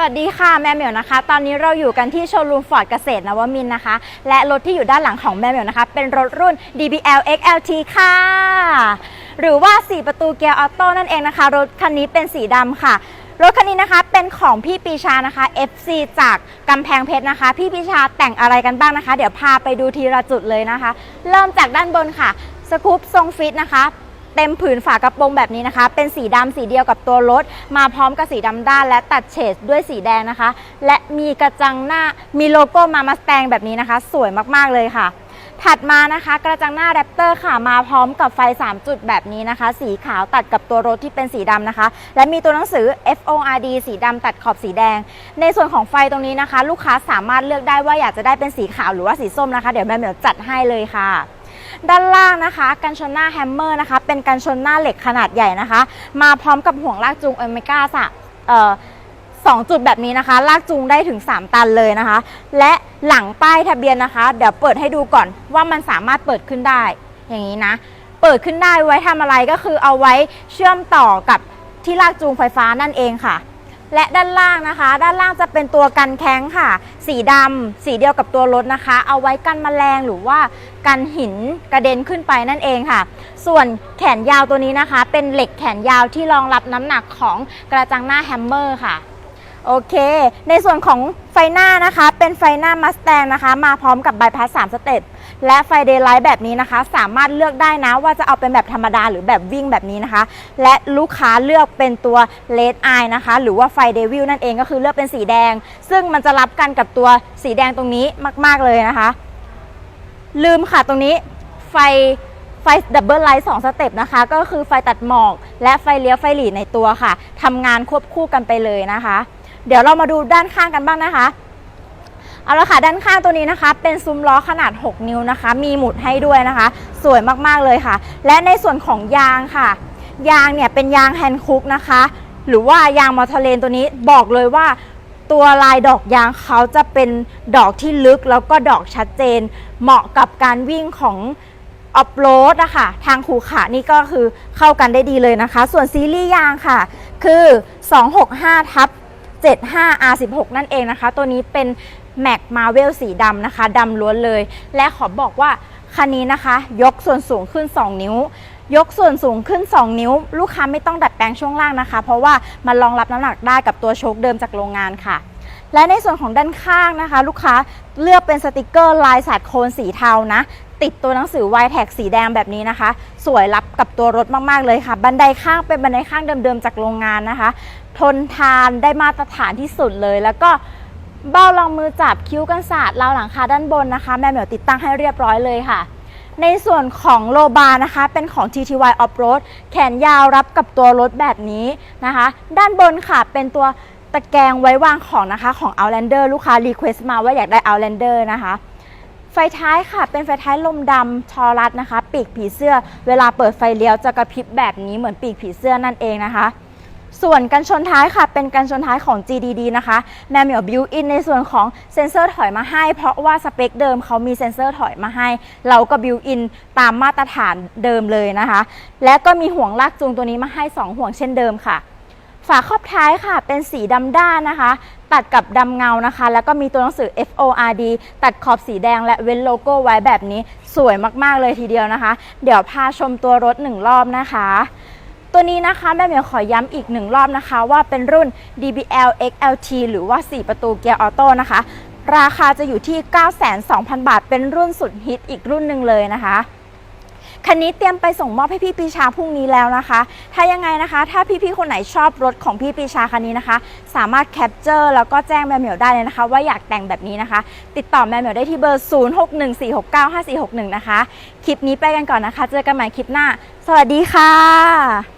วัสดีค่ะแม่เหมียวนะคะ ตอนนี้เราอยู่กันที่โชว์รูมฟอร์ดเกษตรนวมินนะคะ และรถที่อยู่ด้านหลังของแม่เหมียวนะคะ เป็นรถรุ่น DBL XLT ค่ะ หรือว่า 4 ประตูเกียร์ออโต้นั่นเองนะคะ รถคันนี้เป็นสีดำค่ะ รถคันนี้นะคะเป็นของพี่ปีชานะคะ FC จากกำแพงเพชรนะคะ พี่ปีชาแต่งอะไรกันบ้างนะคะ เดี๋ยวพาไปดูทีละจุดเลยนะคะ เริ่มจากด้านบนค่ะสกู๊ปทรงฟิตนะคะ เต็มผืนฝากระโปรงแบบนี้นะคะ เป็นสีดำสีเดียวกับตัวรถ มาพร้อมกับสีดำด้าน และตัดเฉดด้วยสีแดงนะคะ และมีกระจังหน้ามีโลโก้มามาสแตงแบบนี้นะคะ สวยมากๆเลยค่ะ ถัดมานะคะ กระจังหน้าแรปเตอร์ค่ะมาพร้อมกับไฟ 3 จุดแบบนี้นะคะ สีขาวตัดกับตัวรถที่เป็นสีดำนะคะ และมีตัวหนังสือ FORD สีดำตัดขอบสีแดง ในส่วนของไฟตรงนี้นะคะ ลูกค้าสามารถเลือกได้ว่าอยากจะได้เป็นสีขาวหรือว่าสีส้มนะคะ เดี๋ยวแม่เหมียวจัดให้เลยค่ะ ด้านล่างนะคะ กันชนหน้าแฮมเมอร์นะคะ เป็นกันชนหน้าเหล็กขนาดใหญ่นะคะ มาพร้อมกับห่วงลากจูงโอเมก้าสะสองจุดแบบนี้นะคะ ลากจูงได้ถึง 3 ตันเลยนะคะ และหลังป้ายทะเบียนนะคะ เดี๋ยวเปิดให้ดูก่อนว่ามันสามารถเปิดขึ้นได้ อย่างนี้นะ เปิดขึ้นได้ไว้ทำอะไรก็คือเอาไว้เชื่อมต่อกับที่ลากจูงไฟฟ้านั่นเองค่ะ และด้านล่างนะคะ ด้านล่างจะเป็นตัวกันแข้งค่ะ สีดำสีเดียวกับตัวรถนะคะ เอาไว้กันแมลงหรือว่ากันหินกระเด็นขึ้นไปนั่นเองค่ะ ส่วนแขนยาวตัวนี้นะคะ เป็นเหล็กแขนยาวที่รองรับน้ำหนักของกระจังหน้าแฮมเมอร์ค่ะ โอเค ในส่วนของไฟหน้านะคะ เป็นไฟหน้ามัสแตงนะคะ มาพร้อมกับใบพัด3สเต็ปและไฟเดย์ไลท์แบบนี้นะคะ สามารถเลือกได้นะว่าจะเอาเป็นแบบธรรมดาหรือแบบวิ่งแบบนี้นะคะ และลูกค้าเลือกเป็นตัวเลดไอนะคะ หรือว่าไฟเดวิลนั่นเองก็คือเลือกเป็นสีแดง ซึ่งมันจะรับกันกับตัวสีแดงตรงนี้มาก ๆเลยนะคะ ลืมค่ะตรงนี้ไฟไฟดับเบิลไลท์สองสเต็ปนะคะ ก็คือไฟตัดหมอก และไฟเลี้ยวไฟหลีในตัวค่ะทำงานควบคู่กันไปเลยนะคะ เดี๋ยวเรามาดูด้านข้างกันบ้างนะคะ เอาละค่ะด้านข้างตัวนี้นะคะ เป็นซุ้มล้อขนาด 6 นิ้วนะคะ มีหมุดให้ด้วยนะคะ สวยมากๆเลยค่ะ และในส่วนของยางค่ะ ยางเนี่ยเป็นยางแฮนด์คุกนะคะ หรือว่ายางมอเตอร์เลนตัวนี้บอกเลยว่าตัวลายดอกยางเขาจะเป็นดอกที่ลึกแล้วก็ดอกชัดเจน เหมาะกับการวิ่งของออฟโรดนะคะทางขูขานี่ก็คือเข้ากันได้ดีเลยนะคะ ส่วนซีรีส์ยางค่ะ คือ 265ทับ 75R16 นั่นเองนะคะ ตัวนี้เป็น Mac Marvel สีดำนะคะดำล้วนเลย และขอบอกว่าคันนี้นะคะ ยกส่วนสูงขึ้น 2 นิ้ว ยกส่วนสูงขึ้น 2 นิ้ว ลูกค้าไม่ต้องดัดแปลงช่วงล่างนะคะ เพราะว่ามันรองรับน้ำหนักได้กับตัวโชคเดิมจากโรงงานค่ะ และในส่วนของด้านข้างนะคะ ลูกค้าเลือกเป็นสติกเกอร์ลายสาดโคนสีเทานะ ติดตัวหนังสือ y t a g สีแดงแบบนี้นะคะ สวยรับกับตัวรถมาก ๆ เลยค่ะ บันไดข้างเป็นบันไดข้างเดิม ๆ จากโรงงานนะคะ ทนทานได้มาตรฐานที่สุดเลย แล้วก็เบ้ารองมือจับคิ้วกันศาสตร์ราวหลังคาด้านบนนะคะ แม่เหมียวติดตั้งให้เรียบร้อยเลยค่ะในส่วนของโลบาร์นะคะ เป็นของ TTY Off-Road แขนยาวรับกับตัวรถแบบนี้นะคะ ด้านบนค่ะเป็นตัว ตะแกรงไว้วางของนะคะของ Outlander ลูกค้ารีเควสต์มาว่าอยากได้ Outlander นะคะ ไฟท้ายค่ะ เป็นไฟท้ายลมดำทอรัสนะคะ ปีกผีเสื้อ เวลาเปิดไฟเลี้ยวจะกระพริบแบบนี้เหมือนปีกผีเสื้อนั่นเองนะคะ ส่วนกันชนท้ายค่ะ เป็นกันชนท้ายของ GDD นะคะแมวเหมียวบิวอินในส่วนของเซ็นเซอร์ถอยมาให้ เพราะว่าสเปคเดิมเขามีเซ็นเซอร์ถอยมาให้ เราก็บิวอินตามมาตรฐานเดิมเลยนะคะ และก็มีห่วงลากจูงตัวนี้มาให้ 2 ห่วงเช่นเดิมค่ะ ฝาครอบท้ายค่ะ เป็นสีดำด้านนะคะ ตัดกับดำเงานะคะ แล้วก็มีตัวหนังสือ FORD ตัดขอบสีแดงและเว้นโลโก้ไว้แบบนี้สวยมากๆเลยทีเดียวนะคะ เดี๋ยวพาชมตัวรถหนึ่งรอบนะคะ ตัวนี้นะคะแม่เหมียวขอย้ำอีกหนึ่งรอบนะคะ ว่าเป็นรุ่น DBL XLT หรือว่า 4 ประตูเกียร์ออโต้นะคะ ราคาจะอยู่ที่9,200,000 บาท เป็นรุ่นสุดฮิตอีกรุ่นหนึ่งเลยนะคะ คันนี้เตรียมไปส่งมอบให้พี่ปีชาพรุ่งนี้แล้วนะคะ ถ้ายังไงนะคะ ถ้าพี่ๆคนไหนชอบรถของพี่ปีชาคันนี้นะคะ สามารถแคปเจอร์แล้วก็แจ้งแมวเหมียวได้เลยนะคะ ว่าอยากแต่งแบบนี้นะคะ ติดต่อแมวเหมียวได้ที่เบอร์ 0614695461 นะคะ คลิปนี้ไปกันก่อนนะคะ เจอกันใหม่คลิปหน้า สวัสดีค่ะ